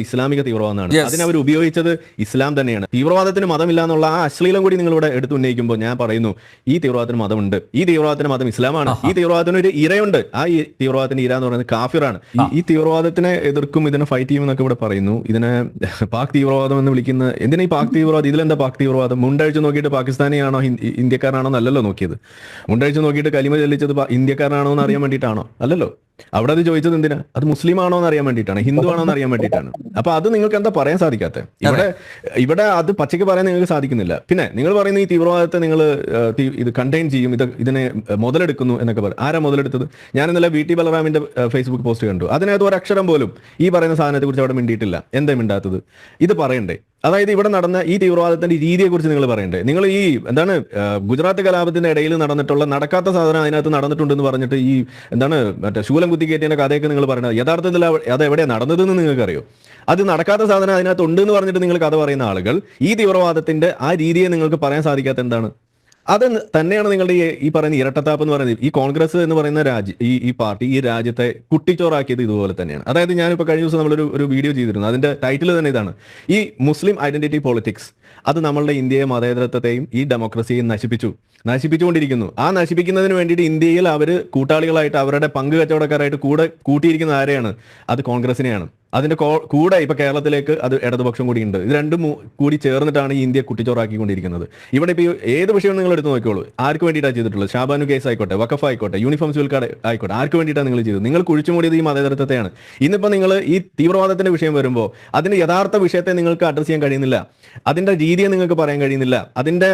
ഇസ്ലാമിക തീവ്രവാദമാണ്. അതിനെ അവർ ഉപയോഗിച്ചത് ഇസ്ലാം തന്നെയാണ്. തീവ്രവാദത്തിന് മതമില്ല എന്നുള്ള ആ അശ്ലീലം കൂടി നിങ്ങൾ ഇവിടെ എടുത്തു ഉന്നയിക്കുമ്പോൾ ഞാൻ പറയുന്നു ഈ തീവ്രവാദത്തിന് മതമുണ്ട്. ഈ തീവ്രവാദത്തിന് മതം ഇസ്ലാമാണ്. ഈ തീവ്രവാദത്തിന് ഒരു ഇരയുണ്ട്. ആ ഈ തീവ്രവാദത്തിന്റെ ഇര എന്ന് പറയുന്നത് കാഫിറാണ്. ഈ- തീവ്രവാദത്തിനെ എതിർക്കും ഇതിനെ ഫൈറ്റ് ചെയ്യും എന്നൊക്കെ ഇവിടെ പറയുന്നു. ഇതിനെ പാക് തീവ്രവാദം എന്ന് വിളിക്കുന്ന എന്തിനാ ഈ പാക് തീവ്രവാദം? ഇതിലെന്താ പാക് തീവ്രവാദം? മുണ്ടഴിച്ച് നോക്കിയിട്ട് പാകിസ്ഥാനിയാണോ ഇന്ത്യക്കാരനാണോ എന്നല്ലല്ലോ നോക്കിയത്. മുണ്ടഴിച്ച് നോക്കിയിട്ട് കലിമ ചെല്ലിച്ചത് ഇന്ത്യക്കാരനാണോ എന്ന് അറിയാൻ വേണ്ടിയിട്ടാണോ? അല്ലല്ലോ. അവിടെ അത് ചോദിച്ചത് എന്തിനാ? അത് മുസ്ലിം ആണോ എന്ന് അറിയാൻ വേണ്ടിയിട്ടാണ് ഹിന്ദു ആണോ എന്ന് അറിയാൻ വേണ്ടിയിട്ടാണ്. അപ്പൊ അത് നിങ്ങൾക്ക് എന്താ പറയാൻ സാധിക്കാത്ത? ഇവിടെ ഇവിടെ അത് പച്ചയ്ക്ക് പറയാൻ നിങ്ങൾക്ക് സാധിക്കുന്നില്ല. പിന്നെ നിങ്ങൾ പറയുന്ന ഈ തീവ്രവാദത്തെ നിങ്ങൾ ഇത് കണ്ടെയ്ൻ ചെയ്യും ഇത് ഇതിനെ മുതലെടുക്കുന്നു എന്നൊക്കെ പറയും ആരാ മുതലെടുത്തത്? ഞാൻ ഇന്നലെ വി ടി ബലറാമിന്റെ ഫേസ്ബുക്ക് പോസ്റ്റ് കണ്ടു. അതിനകത്ത് ഒരു അക്ഷരം പോലും ഈ പറയുന്ന സാധനത്തെ കുറിച്ച് അവിടെ മിണ്ടിയിട്ടില്ല. എന്താ മിണ്ടാത്തത്? ഇത് പറയണ്ടേ അതായത് ഇവിടെ നടന്ന ഈ തീവ്രവാദത്തിന്റെ രീതിയെ കുറിച്ച് നിങ്ങൾ പറയണ്ടേ? നിങ്ങൾ ഈ എന്താണ് ഗുജറാത്ത് കലാപത്തിന്റെ ഇടയിൽ നടന്നിട്ടുള്ള നടക്കാത്ത സാധനം അതിനകത്ത് നടന്നിട്ടുണ്ടെന്ന് പറഞ്ഞിട്ട് ഈ എന്താണ് മറ്റേ ശൂലം കുത്തിക്കയറ്റിയ കഥയൊക്കെ നിങ്ങൾ പറയുന്നത് യഥാർത്ഥത്തിൽ അത് എവിടെയാണ് നടന്നതെന്ന് നിങ്ങൾക്ക് അറിയോ അത് നടക്കാത്ത സാധനം അതിനകത്ത് ഉണ്ട് എന്ന് പറഞ്ഞിട്ട് നിങ്ങൾ കഥ പറയുന്ന ആളുകൾ ഈ തീവ്രവാദത്തിന്റെ ആ രീതിയെ നിങ്ങൾക്ക് പറയാൻ സാധിക്കാത്ത എന്താണ്? അത് തന്നെയാണ് നിങ്ങളുടെ ഈ പറയുന്ന ഇരട്ടത്താപ്പ് എന്ന് പറയുന്നത്. ഈ കോൺഗ്രസ് എന്ന് പറയുന്ന രാജ്യ ഈ ഈ പാർട്ടി ഈ രാജ്യത്തെ കുട്ടിച്ചോറാക്കിയത് ഇതുപോലെ തന്നെയാണ്. അതായത് ഞാനിപ്പോൾ കഴിഞ്ഞ ദിവസം നമ്മളൊരു ഒരു വീഡിയോ ചെയ്തിരുന്നു. അതിന്റെ ടൈറ്റിൽ തന്നെ ഇതാണ്. ഈ മുസ്ലിം ഐഡന്റിറ്റി പൊളിറ്റിക്സ് അത് നമ്മളുടെ ഇന്ത്യയെ മതേതരത്വത്തെയും ഈ ഡെമോക്രസിയെയും നശിപ്പിച്ചു. നശിപ്പിച്ചുകൊണ്ടിരിക്കുന്നു. ആ നശിപ്പിക്കുന്നതിന് വേണ്ടിയിട്ട് ഇന്ത്യയിൽ അവർ കൂട്ടാളികളായിട്ട് അവരുടെ പങ്ക് കച്ചവടക്കാരായിട്ട് കൂടെ കൂട്ടിയിരിക്കുന്ന ആരെയാണ്? അത് കോൺഗ്രസിനെയാണ്. അതിന്റെ കൂടെ ഇപ്പൊ കേരളത്തിലേക്ക് അത് ഇടതുപക്ഷം കൂടി ഉണ്ട്. ഇത് രണ്ടും കൂടി ചേർന്നിട്ടാണ് ഈ ഇന്ത്യ കുട്ടിച്ചോറാക്കിക്കൊണ്ടിരിക്കുന്നത്. ഇവിടെ ഇപ്പൊ ഏത് വിഷയം നിങ്ങൾ എടുത്ത് നോക്കിയോളൂ ആർക്ക് വേണ്ടിയിട്ടാണ് ചെയ്തിട്ടുള്ളത്? ഷാബാനു കേസ് ആയിക്കോട്ടെ വഖഫ് ആയിക്കോട്ടെ യൂണിഫോം സിവിൽ കാർഡ് ആയിക്കോട്ടെ ആർക്ക് വേണ്ടിയിട്ടാണ് നിങ്ങൾ ചെയ്തത്? നിങ്ങൾ കുഴിച്ചുമൂടിയത് ഈ മതേതരത്വത്തെയാണ്. ഇന്നിപ്പോ നിങ്ങൾ ഈ തീവ്രവാദത്തിന്റെ വിഷയം വരുമ്പോൾ അതിന്റെ യഥാർത്ഥ വിഷയത്തെ നിങ്ങൾക്ക് അഡ്രസ് ചെയ്യാൻ കഴിയുന്നില്ല. അതിന്റെ രീതിയെ നിങ്ങൾക്ക് പറയാൻ കഴിയുന്നില്ല. അതിന്റെ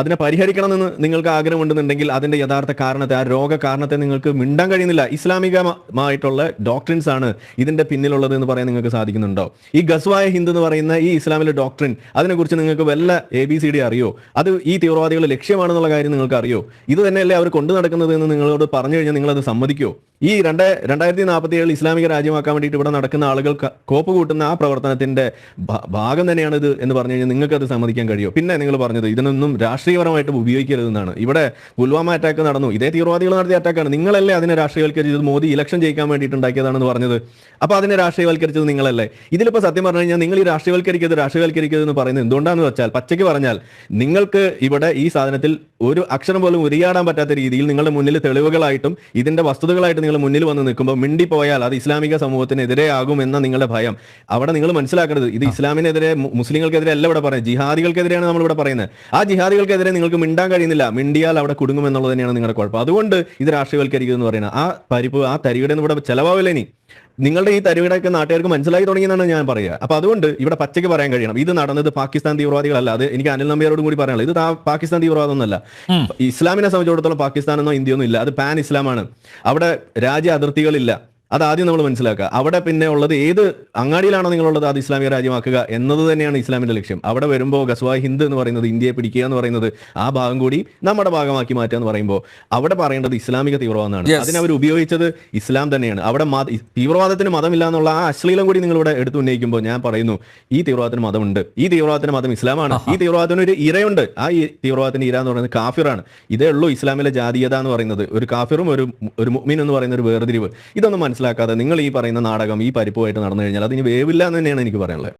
അതിനെ പരിഹരിക്കണമെന്ന് നിങ്ങൾക്ക് ആഗ്രഹമുണ്ടെന്നുണ്ടെങ്കിൽ അതിന്റെ യഥാർത്ഥ കാരണത്തെ ആ രോഗ കാരണത്തെ നിങ്ങൾക്ക് മിണ്ടാൻ കഴിയുന്നില്ല. ഇസ്ലാമികമായിട്ടുള്ള ഡോക്ട്രിൻസ് ആണ് ഇതിന്റെ പിന്നിലുള്ളത് എന്ന് പറയാൻ നിങ്ങൾക്ക് സാധിക്കുന്നുണ്ടോ? ഈ ഗസ്വായ ഹിന്ദ് എന്ന് പറയുന്ന ഈ ഇസ്ലാമിലെ ഡോക്ട്രിൻ അതിനെക്കുറിച്ച് നിങ്ങൾക്ക് വല്ല എ ബി സി ഡി അറിയോ? അത് ഈ തീവ്രവാദികളുടെ ലക്ഷ്യമാണെന്നുള്ള കാര്യം നിങ്ങൾക്ക് അറിയോ? ഇത് തന്നെയല്ലേ അവർ കൊണ്ടു നടക്കുന്നത് എന്ന് നിങ്ങളോട് പറഞ്ഞു കഴിഞ്ഞാൽ നിങ്ങൾ അത് സമ്മതിക്കോ? ഈ രണ്ട് രണ്ടായിരത്തി നാൽപ്പത്തി ഏഴിൽ ഇസ്ലാമിക രാജ്യമാക്കാൻ വേണ്ടിയിട്ട് ഇവിടെ നടക്കുന്ന ആളുകൾ കോപ്പ് കൂട്ടുന്ന ആ പ്രവർത്തനത്തിന്റെ ഭാഗം തന്നെയാണ് ഇത് എന്ന് പറഞ്ഞു കഴിഞ്ഞാൽ നിങ്ങൾക്ക് അത് സമ്മതിക്കാൻ കഴിയും? പിന്നെ നിങ്ങൾ പറഞ്ഞത് ഇതിനൊന്നും രാഷ്ട്രീയപരമായിട്ട് ഉപയോഗിക്കരുതെന്നാണ്. ഇവിടെ പുൽവാമ അറ്റാക്ക് നടന്നു. ഇതേ തീവ്രവാദികൾ നടത്തിയ അറ്റാക്കാണ് നിങ്ങളല്ലേ അതിനെ രാഷ്ട്രീയവൽക്കരിച്ചത്? മോദി ഇലക്ഷൻ ജയിക്കാൻ വേണ്ടിയിട്ട് ഉണ്ടാക്കിയതാണെന്ന് പറഞ്ഞത്. അപ്പൊ അതിനെ രാഷ്ട്രീയവൽക്കരിച്ചത് നിങ്ങളല്ലേ? ഇതിലിപ്പോൾ സത്യം പറഞ്ഞു കഴിഞ്ഞാൽ നിങ്ങൾ ഈ രാഷ്ട്രീയവൽക്കരിക്കരുത് രാഷ്ട്രീയവൽക്കരിക്കരുത് എന്ന് പറയുന്നത് എന്തുകൊണ്ടാന്ന് വെച്ചാൽ പച്ചയ്ക്ക് പറഞ്ഞാൽ നിങ്ങൾക്ക് ഇവിടെ ഈ സാധനത്തിൽ ഒരു അക്ഷരം പോലും ഉരിയാടാൻ പറ്റാത്ത രീതിയിൽ നിങ്ങളുടെ മുന്നിൽ തെളിവുകളായിട്ടും ഇതിന്റെ വസ്തുതകളായിട്ട് നിങ്ങൾ മുന്നിൽ വന്ന് നിൽക്കുമ്പോൾ മിണ്ടിപ്പോയാൽ അത് ഇസ്ലാമിക സമൂഹത്തിനെതിരെ ആകും എന്ന നിങ്ങളുടെ ഭയം. അവിടെ നിങ്ങൾ മനസ്സിലാക്കരുത് ഇത് ഇസ്ലാമിനെതിരെ മുസ്ലിങ്ങൾക്കെതിരെ അല്ല ഇവിടെ പറയുന്നത് ജിഹാദികൾക്കെതിരെയാണ് നമ്മൾ ഇവിടെ പറയുന്നത്. ആ ജിഹാദികൾക്കെതിരെ നിങ്ങൾക്ക് മിണ്ടാൻ കഴിയുന്നില്ല മിണ്ടിയാൽ അവിടെ കുടുങ്ങും എന്നുള്ളത് തന്നെയാണ് നിങ്ങളുടെ കുഴപ്പം. അതുകൊണ്ട് ഇത് രാഷ്ട്രീയവൽക്കരിക്കുക എന്ന് പറയുന്നത്. ആ പരിപ്പ് ആ ഒന്നും ഇവിടെ ചെലവാവില്ല ഇനി. നിങ്ങളുടെ ഈ തരുവിടൊക്കെ നാട്ടുകാർക്ക് മനസ്സിലായി തുടങ്ങിയെന്നാണ് ഞാൻ പറയുക. അപ്പൊ അതുകൊണ്ട് ഇവിടെ പച്ചയ്ക്ക് പറയാൻ കഴിയണം. ഇത് നടന്നത് പാകിസ്ഥാൻ തീവ്രവാദികളല്ല. അത് എനിക്ക് അനിൽ നമ്പിയാരോടും കൂടി പറയാനുള്ളത്. ഇത് പാകിസ്ഥാൻ തീവ്രവാദം ഒന്നല്ല ഇസ്ലാമിനെ സംബന്ധിച്ചിടത്തോളം പാകിസ്ഥാനെന്നോ ഇന്ത്യയൊന്നും ഇല്ല. അത് പാൻ ഇസ്ലാമാണ്. അവിടെ രാജ്യ അതിർത്തികളില്ല. അത് ആദ്യം നമ്മൾ മനസ്സിലാക്കുക. അവിടെ പിന്നെ ഉള്ളത് ഏത് അങ്ങാടിയിലാണോ നിങ്ങളുള്ളത് അത് ഇസ്ലാമിക രാജ്യമാക്കുക എന്നത് തന്നെയാണ് ഇസ്ലാമിന്റെ ലക്ഷ്യം. അവിടെ വരുമ്പോൾ ഗസ്വാ ഹിന്ദ് എന്ന് പറയുന്നത് ഇന്ത്യയെ പിടിക്കുക എന്ന് പറയുന്നത് ആ ഭാഗം കൂടി നമ്മുടെ ഭാഗമാക്കി മാറ്റുക എന്ന് പറയുമ്പോൾ അവിടെ പറയേണ്ടത് ഇസ്ലാമിക തീവ്രവാദമാണ്. അതിനവർ അതിന് അവർ ഉപയോഗിച്ചത് ഇസ്ലാം തന്നെയാണ്. അവിടെ തീവ്രവാദത്തിന് മതമില്ല എന്നുള്ള ആ അശ്ലീലം കൂടി നിങ്ങൾ ഇവിടെ എടുത്തു ഉന്നയിക്കുമ്പോൾ ഞാൻ പറയുന്നു ഈ തീവ്രവാദത്തിന് മതമുണ്ട്. ഈ തീവ്രവാദത്തിന് മതം ഇസ്ലാമാണ്. ഈ തീവ്രവാദത്തിന് ഒരു ഇരയുണ്ട്. ആ ഈ തീവ്രവാദത്തിന്റെ ഇര എന്ന് പറയുന്നത് കാഫിറാണ്. ഇതേ ഉള്ളൂ ഇസ്ലാമിലെ ജാതീയത എന്ന് പറയുന്നത്. ഒരു കാഫിറും ഒരു ഒരു മുഅ്മിൻ എന്ന് പറയുന്ന ഒരു വേർതിരിവ്. ഇതൊന്നും മനസ്സിലാക്കാതെ നിങ്ങൾ ഈ പറയുന്ന നാടകം ഈ പരിപ്പുമായിട്ട് നടന്നു കഴിഞ്ഞാൽ അതിന് വേവില്ല എന്ന് തന്നെയാണ് എനിക്ക് പറയാനുള്ളത്.